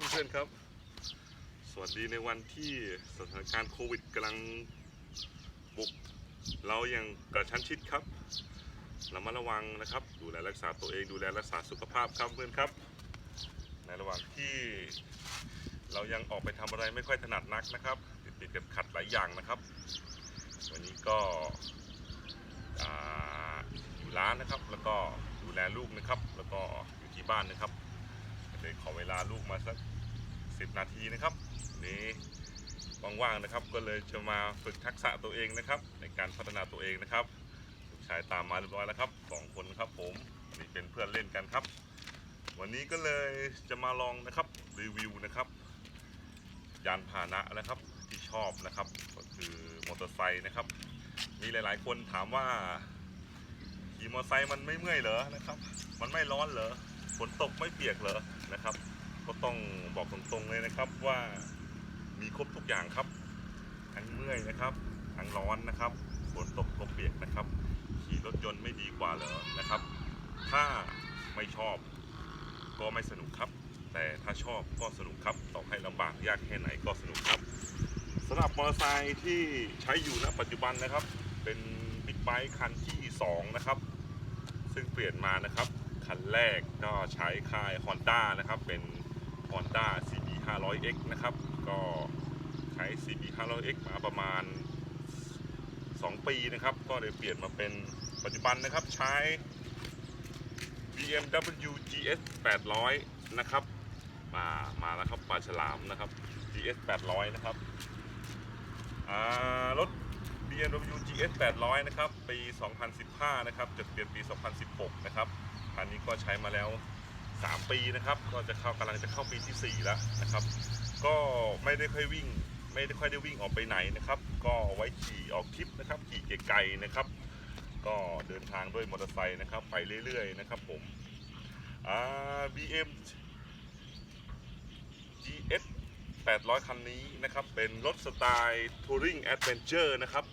เพื่อนๆครับ สวัสดีในวันที่สถานการณ์โควิดกำลังบุก เราอย่างกระชั้นชิดครับเรามาระวังนะครับ ดูแลรักษาตัวเองดูแลรักษาสุขภาพครับเพื่อนครับ ในระหว่างที่เรายังออกไปทำอะไรไม่ค่อยถนัดนักนะครับ ติดติดๆขัดหลายอย่างนะครับ วันนี้ก็อยู่ร้านนะครับ แล้วก็ดูแลลูกนะครับ แล้วก็อยู่ที่บ้านนะครับเลยขอเวลาลูกมาสัก สิบนาทีนะครับนี้ว่างๆนะครับ ก็เลยจะมาฝึกทักษะตัวเองนะครับ ในการพัฒนาตัวเองนะครับลูกชายตามมาเรียบร้อยแล้วครับสองคนครับผมนี่เป็นเพื่อนเล่นกันครับ วันนี้ก็เลยจะมาลองนะครับรีวิวนะครับ ยานพาหนะนะครับที่ชอบนะครับ ก็คือมอเตอร์ไซค์นะครับ มีหลายๆ คนถามว่าขี่มอเตอร์ไซค์มันไม่เมื่อยเหรอนะครับ มันไม่ร้อนเหรอฝนตกไม่เปียกเหรอนะครับ ก็ต้องบอกตรงๆเลยนะครับว่ามีครบทุกอย่างครับ ทั้งเมื่อยนะครับ ทั้งร้อนนะครับฝนตกลมเปียกนะครับ ขี่รถยนต์ไม่ดีกว่าเหรอนะครับ ถ้าไม่ชอบก็ไม่สนุกครับ แต่ถ้าชอบก็สนุกครับต่อให้ลำบากยากแค่ไหนก็สนุกครับสำหรับมอเตอร์ไซค์ที่ใช้อยู่ณปัจจุบันนะครับ เป็นบิ๊กไบค์คันที่2นะครับ ซึ่งเปลี่ยนมานะครับ คันแรกก็ใช้ค่าย Honda นะครับ เป็น Honda CB 500X นะครับ ก็ใช้ CB 500X มาประมาณ 2 ปีนะครับ ก็เลยเปลี่ยนมาเป็นปัจจุบันนะครับใช้ BMW GS 800 นะครับ มามาแล้วครับปลาฉลามนะครับ GS 800 นะครับอ่ารถ BMW GS 800 นะครับ ปี 2015 นะครับจะเปลี่ยนปี 2016 นะครับ คันนี้ก็ใช้มาแล้ว 3 ปีนะครับ ก็จะเข้ากำลังจะเข้าปีที่ 4 แล้วนะครับ ก็ไม่ได้ค่อยวิ่ง ไม่ได้ค่อยได้วิ่งออกไปไหนนะครับ ก็ไว้ขี่ออกทริปนะครับ ขี่ไกลๆนะครับ ก็เดินทางด้วยมอเตอร์ไซค์นะครับ ไปเรื่อยๆนะครับผมอ่า BM GS 800 คันนี้นะครับ เป็นรถสไตล์ Touring Adventure นะครับ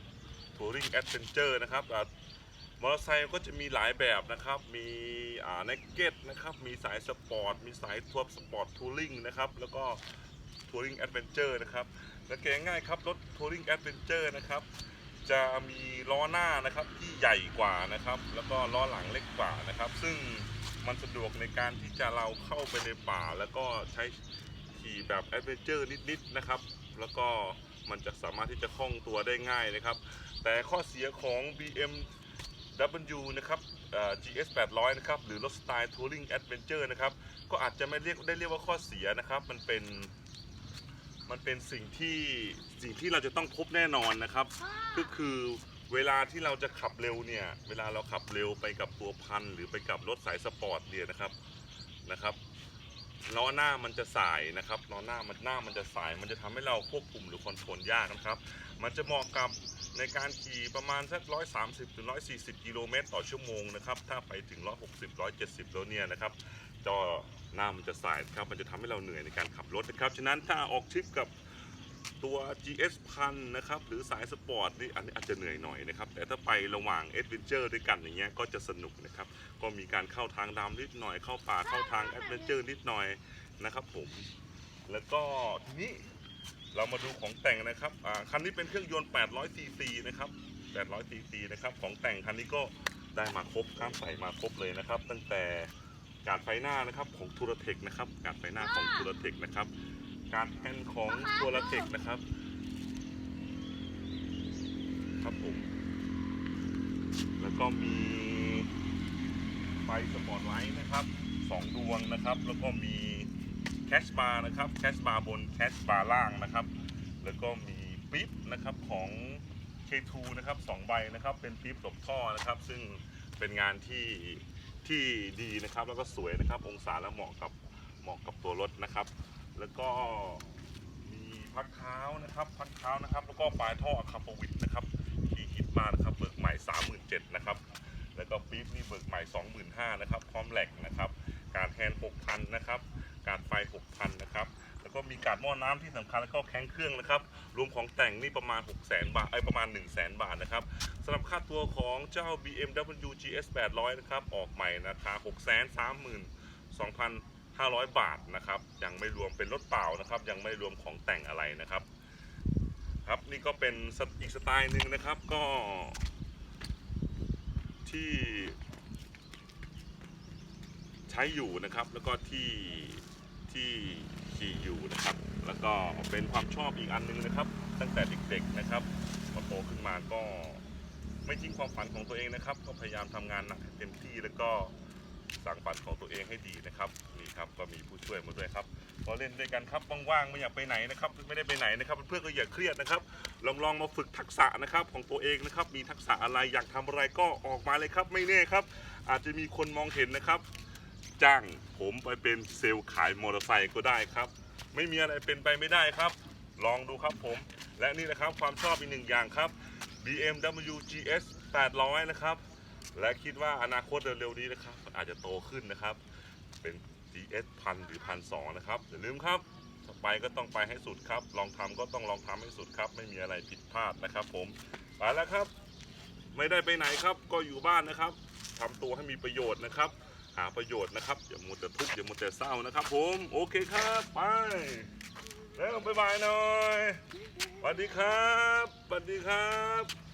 Touring Adventure นะครับอ่า มอเตอร์ไซค์ก็จะมีหลายแบบนะครับ มีอ่า Naked นะครับ มีสายสปอร์ต มีสายทัวร์สปอร์ตทัวริงนะครับ แล้วก็ Touring Adventure นะครับและเกง่ายครับรถ Touring Adventure นะครับ จะมีล้อหน้านะครับที่ใหญ่กว่านะครับ แล้วก็ล้อหลังเล็กกว่านะครับ ซึ่งมันสะดวกในการที่จะเราเข้าไปในป่า แล้วก็ใช้ขี่แบบแอดเวนเจอร์นิดๆนะครับ แล้วก็มันจะสามารถที่จะคล่องตัวได้ง่ายนะครับ แต่ข้อเสียของ bm W นะครับ GS 800 นะครับ หรือรถสไตล์ Touring Adventure นะครับ ก็อาจจะไม่เรียกได้เรียกว่าข้อเสียนะครับ มันเป็น มันเป็นสิ่งที่สิ่งที่เราจะต้องพบแน่นอนนะครับ ก็คือเวลาที่เราจะขับเร็วเนี่ย เวลาเราขับเร็วไปกับตัวพันหรือไปกับรถสายสปอร์ตเนี่ยนะครับ นะครับล้อหน้ามันจะสายนะครับล้อหน้ามันหน้ามันจะสาย มันจะทำให้เราควบคุมหรือคอนโทรลยากนะครับ มันจะเหมาะกับ ในการขี่ประมาณสัก 130ถึง140 กิโลเมตรต่อชั่วโมงนะครับถ้าไปถึง 160 170 แล้วเนี่ยนะครับจอหน้ามันจะสายครับมันจะทำให้เราเหนื่อยในการขับรถนะครับฉะนั้นถ้าออกทริปกับตัว GS พันนะครับหรือสายสปอร์ตนี่อันนี้อาจจะเหนื่อยหน่อยนะครับแต่ถ้าไประหว่างเอดเวนเจอร์ด้วยกันอย่างเงี้ยก็จะสนุกนะครับก็มีการเข้าทางดำนิดหน่อยเข้าป่าเข้าทางแอดเวนเจอร์นิดหน่อยนะครับผมแล้วก็ทีนี้ เรามาดูของแต่งนะครับอ่าคันนี้เป็นเครื่องยนต์ 800 cc นะครับ 800 cc นะครับ ของแต่งคันนี้ก็ได้มาครบข้ามใส่มาครบเลยนะครับ ตั้งแต่การไฟหน้านะครับของทูรเทคนะครับ การไฟหน้าของทูรเทคนะครับ การแฮนด์ของตัวละเทคนะครับ ครับผม แล้วก็มีไฟสปอตไลท์นะครับสองดวงนะครับ แล้วก็มี แคชบาร์นะครับแคชบาร์บนแคชบาร์ล่างนะครับ แล้วก็มีปิ๊บนะครับของ K2 นะครับสองใบนะครับ เป็นปิ๊บหลบท่อนะครับ ซึ่งเป็นงานที่ที่ดีนะครับ แล้วก็สวยนะครับ องศาและเหมาะกับเหมาะกับตัวรถนะครับ แล้วก็มีพักเท้านะครับพักเท้านะครับ แล้วก็ปลายท่ออะคาปวิดนะครับที่ฮิตมากนะครับเบิกใหม่ 37,000นะครับ แล้วก็ปี๊บนี่เบิกใหม่ 25,000นะครับ พร้อมแหลกนะครับ การแฮนด์6,000นะครับ การไฟ 6,000นะครับ แล้วก็มีการหม้อน้ำที่สำคัญแล้วก็แข้งเครื่องนะครับ รวมของแต่งนี่ประมาณ 6 0 0 0 0 บาทไอประมาณ 100,000 บาทนะครับสำหรับค่าตัวของเจ้า BMW GS 800นะครับ ออกใหม่ราคา 632,000 500 บาทนะครับยังไม่รวมเป็นรถเปล่านะครับ ยังไม่รวมของแต่งอะไรนะครับ ครับนี่ก็เป็นอีกสไตล์หนึ่งนะครับ ก็ ที่ใช้อยู่นะครับ แล้วก็ที่ที่ขี่อยู่นะครับ แล้วก็เป็นความชอบอีกอันหนึงนะครับ ตั้งแต่เด็กๆนะครับพอโตขึ้นมาก็ไม่ทิ้งความฝันของตัวเองนะครับ ก็พยายามทำงานหนักเต็มที่แล้วก็สร้างฝันของตัวเองให้ดีนะครับนี่ครับก็มีผู้ช่วยมาด้วยครับก็เล่นด้วยกันครับว่างๆไม่อยากไปไหนนะครับ ไม่ได้ไปไหนนะครับเพื่อนก็อย่าเครียดนะครับ ลองลองมาฝึกทักษะนะครับของตัวเองนะครับ มีทักษะอะไรอยากทำอะไรก็ออกมาเลยครับ ไม่แน่ครับ อาจจะมีคนมองเห็นนะครับ จ้างผมไปเป็นเซลล์ขายมอเตอร์ไซค์ก็ได้ครับ ไม่มีอะไรเป็นไปไม่ได้ครับ ลองดูครับผม และนี่นะครับความชอบอีกหนึ่งอย่างครับ BMW GS 800 นะครับ และคิดว่าอนาคตเร็วๆนี้นะครับ อาจจะโตขึ้นนะครับ เป็น GS พันหรือพันสองนะครับอย่าลืมครับ ไปก็ต้องไปให้สุดครับ ลองทำก็ต้องลองทำให้สุดครับ ไม่มีอะไรผิดพลาดนะครับ ผมไปแล้วครับ ไม่ได้ไปไหนครับ ก็อยู่บ้านนะครับทำตัวให้มีประโยชน์นะครับ หาประโยชน์นะครับอย่ามัวแต่ทุกข์อย่ามัวแต่เศร้านะครับ ผมโอเคครับไปแล้วบ๊ายบายหน่อยสวัสดีครับสวัสดีครับ